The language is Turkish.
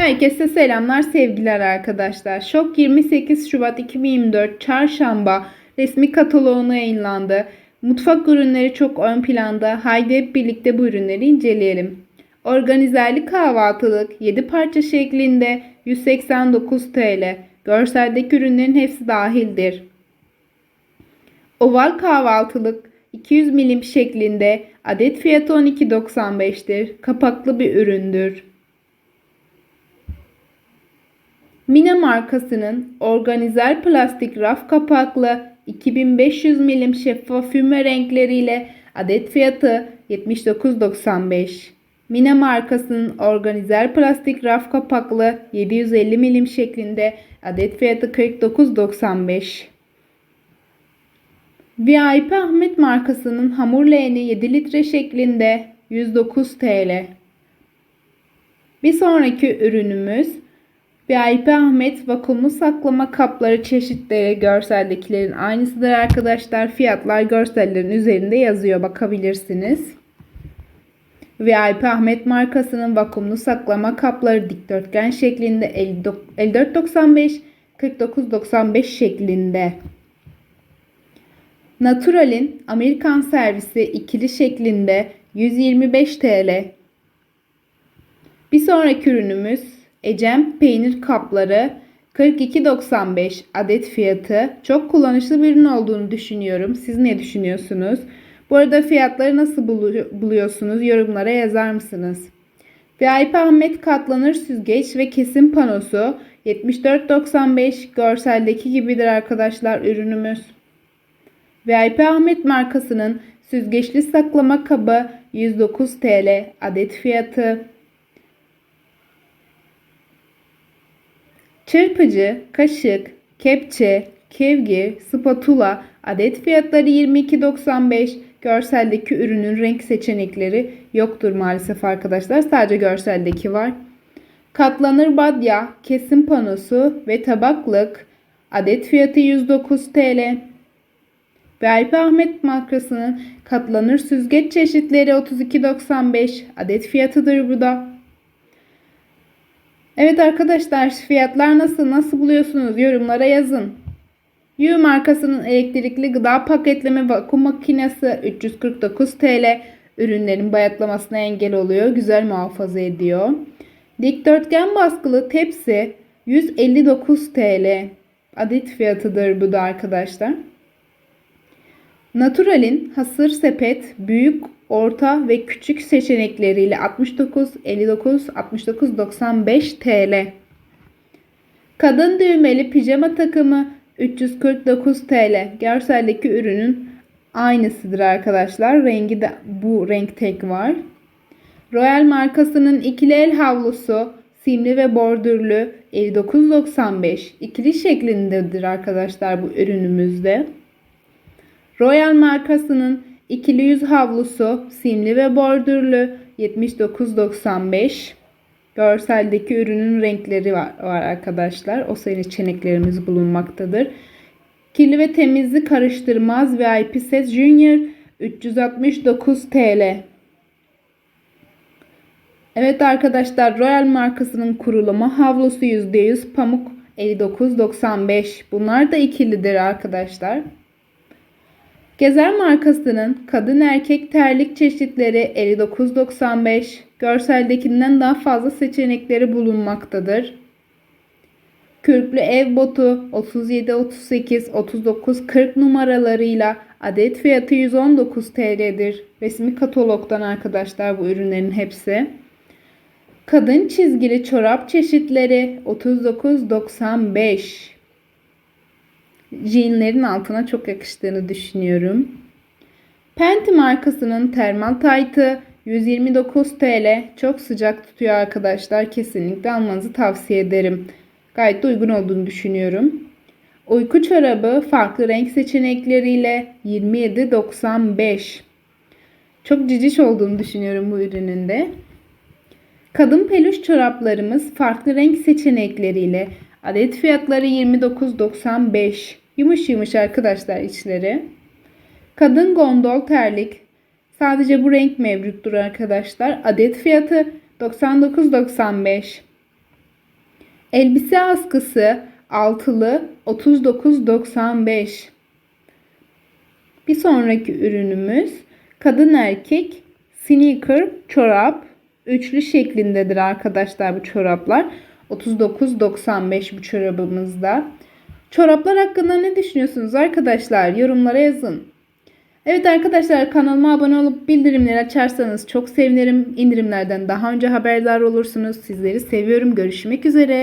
Herkese selamlar sevgiler arkadaşlar. Şok 28 Şubat 2024 Çarşamba resmi kataloğuna yayınlandı. Mutfak ürünleri çok ön planda. Haydi hep birlikte bu ürünleri inceleyelim. Organizerli kahvaltılık 7 parça şeklinde 189 TL. Görseldeki ürünlerin hepsi dahildir. Oval kahvaltılık 200 milim şeklinde adet fiyatı 12.95'tir. Kapaklı bir üründür. Mina markasının organizer plastik raf kapaklı 2500 milim şeffaf füme renkleriyle adet fiyatı 79.95. Mina markasının organizer plastik raf kapaklı 750 milim şeklinde adet fiyatı 49.95. VIP Ahmet markasının hamur leğeni 7 litre şeklinde 109 TL. Bir sonraki ürünümüz VIP Ahmet vakumlu saklama kapları çeşitleri görseldekilerin aynısıdır arkadaşlar. Fiyatlar görsellerin üzerinde yazıyor bakabilirsiniz. VIP Ahmet markasının vakumlu saklama kapları dikdörtgen şeklinde 54.95 49.95 şeklinde. Natural'in Amerikan servisi ikili şeklinde 125 TL. Bir sonraki ürünümüz Ecem peynir kapları 42.95 adet fiyatı. Çok kullanışlı bir ürün olduğunu düşünüyorum. Siz ne düşünüyorsunuz? Bu arada fiyatları nasıl buluyorsunuz? Yorumlara yazar mısınız? VIP Ahmet katlanır süzgeç ve kesim panosu 74.95 görseldeki gibidir arkadaşlar ürünümüz. VIP Ahmet markasının süzgeçli saklama kabı 109 TL adet fiyatı. Çırpıcı, kaşık, kepçe, kevgir, spatula adet fiyatları 22.95. Görseldeki ürünün renk seçenekleri yoktur maalesef arkadaşlar. Sadece görseldeki var. Katlanır badya, kesim panosu ve tabaklık adet fiyatı 109 TL. VIP Ahmet markasının katlanır süzgeç çeşitleri 32.95 adet fiyatıdır bu da. Evet arkadaşlar fiyatlar nasıl nasıl buluyorsunuz yorumlara yazın. Yu markasının elektrikli gıda paketleme vakum makinesi 349 TL ürünlerin bayatlamasına engel oluyor. Güzel muhafaza ediyor. Dikdörtgen baskılı tepsi 159 TL. Adet fiyatıdır bu da arkadaşlar. Natural'in hasır sepet büyük, orta ve küçük seçenekleriyle 69, 59, 69, 95 TL. Kadın düğmeli pijama takımı 349 TL. Görseldeki ürünün aynısıdır arkadaşlar. Rengi de bu renk tek var. Royal markasının ikili el havlusu simli ve bordürlü 59.95 ikili şeklindedir arkadaşlar bu ürünümüzde. Royal markasının ikili yüz havlusu simli ve bordürlü 79.95. Görseldeki ürünün renkleri var, var arkadaşlar. O seçeneklerimiz bulunmaktadır. Kirli ve temizli karıştırmaz VIP Set Junior 369 TL. Evet arkadaşlar Royal markasının kurulama havlusu %100 pamuk 59.95. Bunlar da ikilidir arkadaşlar. Gezer markasının kadın erkek terlik çeşitleri 59.95 görseldekinden daha fazla seçenekleri bulunmaktadır. Kürklü ev botu 37, 38, 39, 40 numaralarıyla adet fiyatı 119 TL'dir. Resmi katalogdan arkadaşlar bu ürünlerin hepsi. Kadın çizgili çorap çeşitleri 39.95 jeanlerin altına çok yakıştığını düşünüyorum. Penti markasının termal taytı 129 TL. Çok sıcak tutuyor arkadaşlar. Kesinlikle almanızı tavsiye ederim. Gayet de uygun olduğunu düşünüyorum. Uyku çorabı farklı renk seçenekleriyle 27.95. Çok ciciş olduğunu düşünüyorum bu ürünün. Kadın peluş çoraplarımız farklı renk seçenekleriyle adet fiyatları 29.95. Yumuş yumuş arkadaşlar içleri. Kadın gondol terlik. Sadece bu renk mevcuttur arkadaşlar. Adet fiyatı 99.95. Elbise askısı altılı 39.95. Bir sonraki ürünümüz kadın erkek sneaker çorap üçlü şeklindedir arkadaşlar bu çoraplar. 39.95 bu çorabımızda. Çoraplar hakkında ne düşünüyorsunuz arkadaşlar? Yorumlara yazın. Evet arkadaşlar kanalıma abone olup bildirimleri açarsanız çok sevinirim. İndirimlerden daha önce haberdar olursunuz. Sizleri seviyorum. Görüşmek üzere.